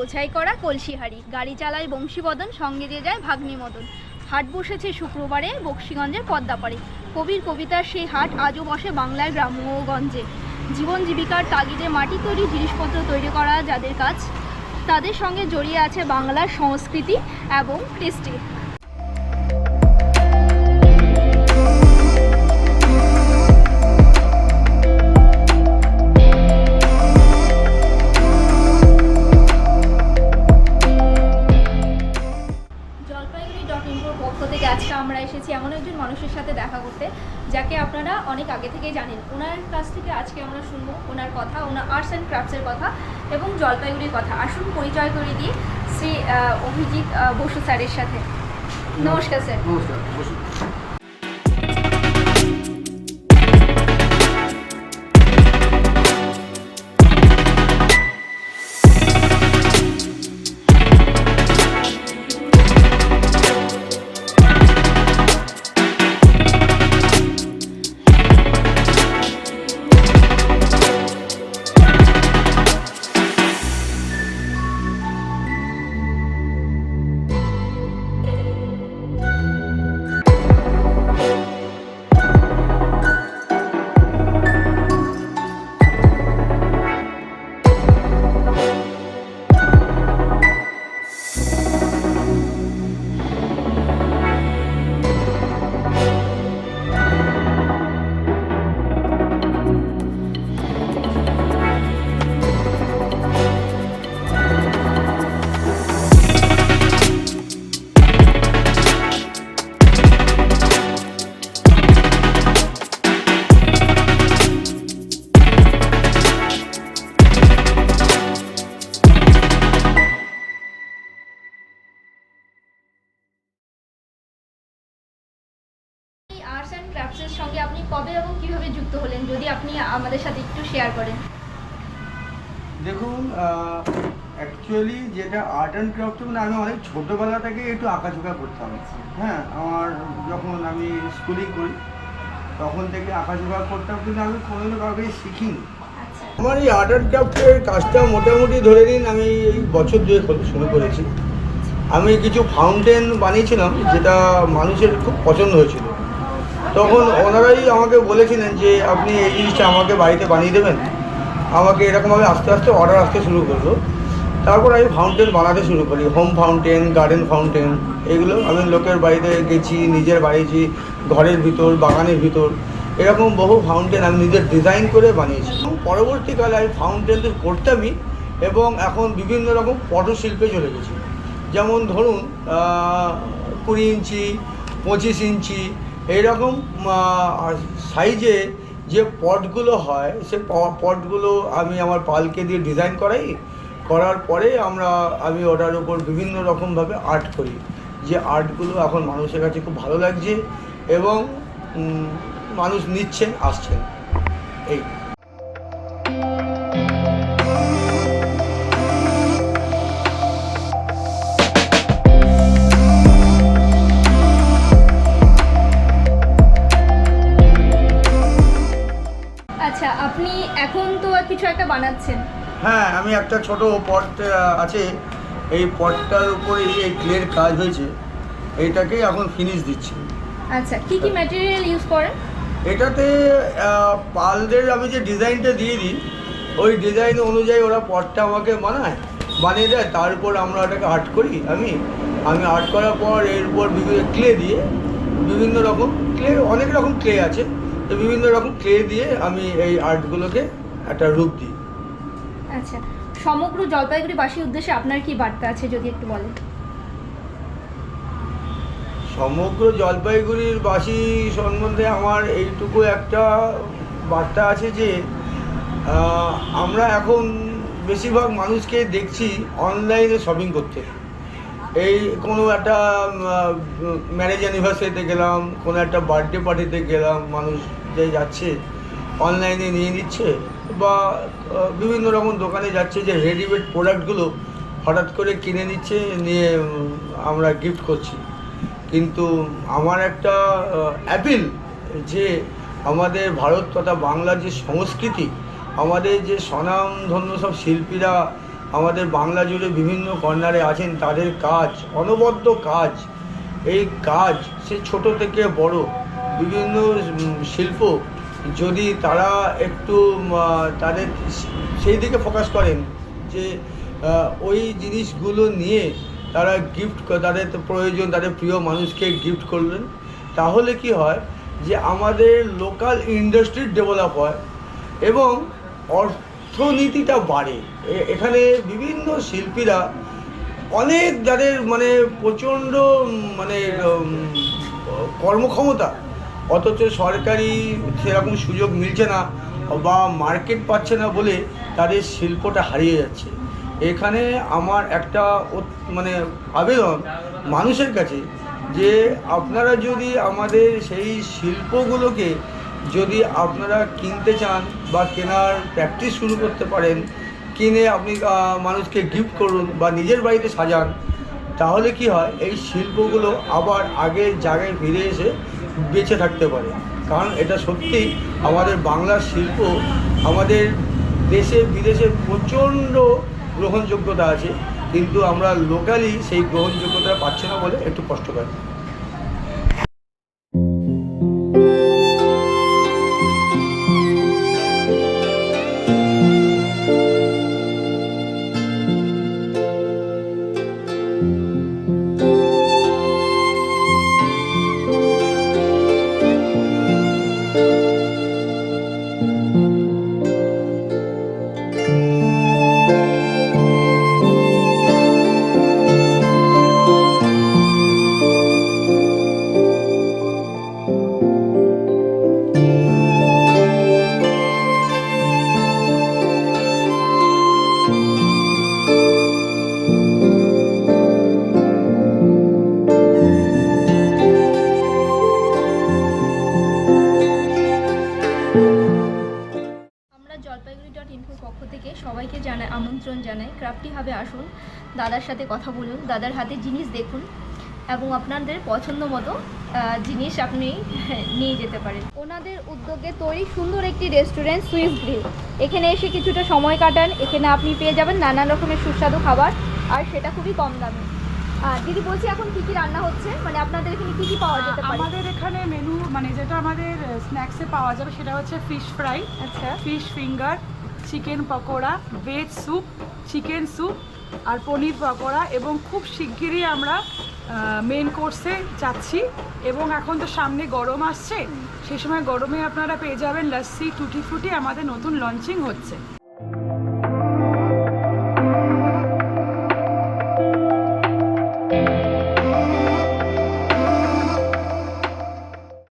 বোঝাই করা কলসিহারি। গাড়ি চালায় বংশীবদন, সঙ্গে দিয়ে যায় ভাগ্নি মদন হাট বসেছে শুক্রবারে বক্সিগঞ্জের পদ্মাপাড়ে। কবির কবিতার সেই হাট আজও বসে বাংলার গ্রাম্যগঞ্জে জীবন জীবিকার তাগিদে মাটি তৈরি জিনিসপত্র তৈরি করা যাদের কাজ, তাদের সঙ্গে জড়িয়ে আছে বাংলার সংস্কৃতি এবং কৃষ্টি ওনার কাছ থেকে আজকে আমরা শুনব ওনার কথা ওনার আর্টস অ্যান্ড ক্রাফটসের কথা এবং জলপাইগুড়ির কথা। আসুন পরিচয় করে দিই শ্রী আহ, অভিজিৎ বসু স্যারের সাথে। নমস্কার। স্যার। নমস্কার যুক্ত হলেন যদি আপনি আমাদের সাথে একটু শেয়ার করেন। দেখুন অ্যাকচুয়ালি যেটা আর্ট অ্যান্ড ক্রাফট মানে আমি অনেক ছোটোবেলা থেকে একটু আঁকাঝোঁকা করতাম। হ্যাঁ আমার যখন আমি স্কুলেই করি তখন থেকে আঁকাঝোঁকা করতাম কিন্তু আমি কোনোদিনও কাউকে শিখিনি। আচ্ছা। আমার এই আর্ট অ্যান্ড ক্রাফটের কাজটা মোটামুটি ধরে নিন আমি এই বছর দুয়েক হলো শুরু করেছি। আমি কিছু ফাউন্টেন বানিয়েছিলাম যেটা মানুষের খুব পছন্দ হয়েছিল। তখন ওনারাই আমাকে বলেছিলেন যে, আপনি এই জিনিসটা আমাকে বাড়িতে বানিয়ে দেবেন। আমাকে এরকমভাবে আস্তে আস্তে অর্ডার আসতে শুরু করল। তারপর আমি ফাউন্টেন বানাতে শুরু করি। হোম ফাউন্টেন গার্ডেন ফাউন্টেন এগুলো আমি লোকের বাড়িতে গেছি, নিজের বাড়িছি ঘরের ভিতর, বাগানের ভিতর। এরকম বহু ফাউন্টেন আমি নিজের ডিজাইন করে বানিয়েছি। পরবর্তীকালে আমি ফাউন্টেন তো করতামই এবং এখন বিভিন্ন রকম পটশিল্পে চলে গেছি। যেমন ধরুন কুড়ি ইঞ্চি, পঁচিশ ইঞ্চি এইরকম সাইজে যে পটগুলো হয়, সে পটগুলো আমি আমার পালকে দিয়ে ডিজাইন করাই। করার পরে আমরা, আমি ওটার উপর বিভিন্ন রকমভাবে আর্ট করি। যে আর্টগুলো এখন মানুষের কাছে খুব ভালো লাগছে এবং মানুষ নিচ্ছেন, আসছেন। এই। এখন তো কিছু একটা বানাচ্ছেন। হ্যাঁ আমি একটা ছোট পট আছে। এই পটটার উপরেই এই ক্লের কাজ হয়েছে এইটাকেই এখন ফিনিশ দিচ্ছি। আচ্ছা কি কি ম্যাটেরিয়াল ইউজ করেন? এটাতে পালদের আমি যে ডিজাইনটা দিয়ে দিই ওই ডিজাইন অনুযায়ী ওরা পটটা আমাকে বানায় বানিয়ে দেয়। তারপর আমরা ওটাকে আর্ট করি আমি। আমি আর্ট করার পর এর উপর বিভিন্ন ক্লে দিয়ে বিভিন্ন রকম ক্লে অনেক রকম ক্লে আছে। তো বিভিন্ন রকম ক্লে দিয়ে আমি এই আর্টগুলোকে একটা রূপ দিই। আচ্ছা সমগ্র জলপাইগুড়িবাসীর উদ্দেশ্যে আপনার কি বার্তা আছে যদি একটু বলেন? সমগ্র জলপাইগুড়ির বাসী সম্বন্ধে আমার এইটুকু একটা বার্তা আছে যে আমরা এখন বেশিরভাগ মানুষকে দেখছি অনলাইনে শপিং করতে। এই কোনো একটা ম্যারেজ অ্যানিভার্সারিতে গেলাম কোনো একটা বার্থডে পার্টিতে গেলাম মানুষ যে যাচ্ছে অনলাইনে নিয়ে নিচ্ছে বা বিভিন্ন রকম দোকানে যাচ্ছে যে রেডিমেড প্রোডাক্টগুলো হঠাৎ করে কিনে নিচ্ছে, নিয়ে আমরা গিফট করছি। কিন্তু আমার একটা অ্যাপিল যে আমাদের ভারত তথা বাংলার যে সংস্কৃতি, আমাদের যে স্বনামধন্য সব শিল্পীরা আমাদের বাংলা জুড়ে বিভিন্ন কর্নারে আছেন, তাদের কাজ, অনবদ্য কাজ, এই কাজ সে ছোট থেকে বড় বিভিন্ন শিল্প, যদি তারা একটু তাদের সেই দিকে ফোকাস করেন যে ওই জিনিসগুলো নিয়ে তারা গিফট তাদের প্রয়োজন, তাদের প্রিয় মানুষকে গিফট করলেন, তাহলে কি হয় যে আমাদের লোকাল ইন্ডাস্ট্রি ডেভেলপ হয় এবং অর্থনীতিটা বাড়ে। এখানে বিভিন্ন শিল্পীরা অনেক যাদের মানে প্রচণ্ড মানে কর্মক্ষমতা অথচ সরকারি সেরকম সুযোগ মিলছে না বা মার্কেট পাচ্ছে না বলে তাদের শিল্পটা হারিয়ে যাচ্ছে। এখানে আমার একটা মানে আবেদন মানুষের কাছে যে আপনারা যদি আমাদের সেই শিল্পগুলোকে যদি আপনারা কিনতে চান বা কেনার প্র্যাকটিস শুরু করতে পারেন, কিনে আপনি মানুষকে গিফট করুন বা নিজের বাড়িতে সাজান, তাহলে কি হয়, এই শিল্পগুলো আবার আগের জায়গায় ফিরে এসে বেঁচে থাকতে পারে। কারণ এটা সত্যিই আমাদের বাংলার শিল্প, আমাদের দেশে, বিদেশে প্রচণ্ড গ্রহণযোগ্যতা আছে, কিন্তু আমরা লোকালি সেই গ্রহণযোগ্যতা পাচ্ছি না বলে একটু কষ্ট পাই। আমরা আমন্ত্রণ জানাই। ক্রাফটি হাবে আসুন দাদার সাথে কথা বলুন দাদার হাতে জিনিস দেখুন এবং আপনাদের পছন্দ মতো জিনিস আপনি নিয়ে যেতে পারেন। ওনাদের উদ্যোগে তৈরি সুন্দর একটি রেস্টুরেন্ট সুইস গ্রিল। এখানে এসে কিছুটা সময় কাটান এখানে আপনি পেয়ে যাবেন নানান রকমের সুস্বাদু খাবার আর সেটা খুবই কম দামে। দিদি বলছি এখন কি কি রান্না হচ্ছে? মানে আপনাদের এখানে কি কি পাওয়া যেতে পারে? আমাদের এখানে মেনু মানে যেটা আমাদের স্ন্যাক্সে পাওয়া যাবে সেটা হচ্ছে ফিশ ফ্রাই আচ্ছা। Fish finger chicken pakora veg soup chicken soup আর পনির পকোড়া এবং খুব শিগগিরই আমরা মেন কোর্সে যাচ্ছি এবং এখন তো সামনে গরম আসছে সেই সময় গরমে আপনারা পেয়ে যাবেন লস্যি টুটি ফুটি আমাদের নতুন লঞ্চিং হচ্ছে।